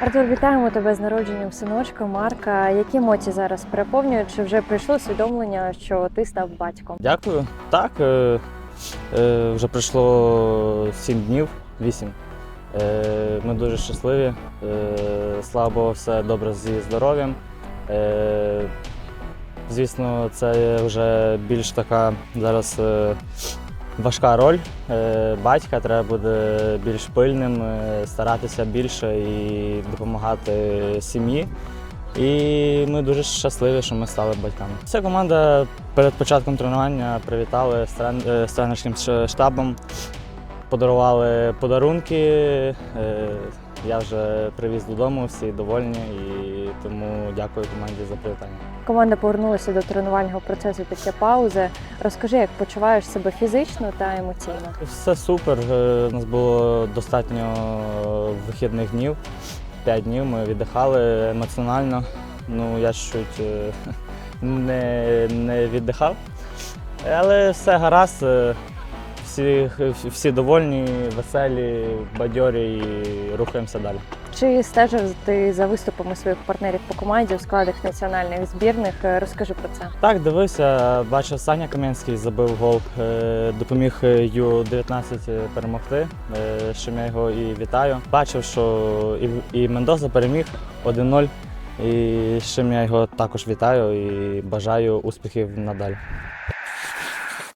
Артур, вітаємо тебе з народженням синочка Марка. Які емоції зараз переповнюють? Чи вже прийшло усвідомлення, що ти став батьком? Дякую. Так, е, е, вже пройшло 7 днів, 8. Е, ми дуже щасливі. Е, слава Богу, все добре зі здоров'ям. Е, звісно, це вже більш така зараз е, важка роль е, батька. Треба буде більш пильним, е, старатися більше і допомагати сім'ї. І ми дуже щасливі, що ми стали батьками. Вся команда перед початком тренування привітали з е, тренерським штабом, подарували подарунки. Я вже привіз додому, всі довольні і тому дякую команді за привітання. Команда повернулася до тренувального процесу після паузи. Розкажи, як почуваєш себе фізично та емоційно? Все супер. е, У нас було достатньо вихідних днів. П'ять днів ми віддихали емоціонально. Ну, я чуть е, не, не віддихав. Але все гаразд. Е, Всі, всі довольні, веселі, бадьорі і рухаємося далі. Чи стежив ти за виступами своїх партнерів по команді у складах національних збірних? Е, Розкажи про це. Так, дивився, бачив Саня Кам'янський забив гол, е, допоміг Ю-19 перемогти. е, чим я його і вітаю. Бачив, що і, і Мендоза переміг 1-0. І з чим я його також вітаю і бажаю успіхів надалі.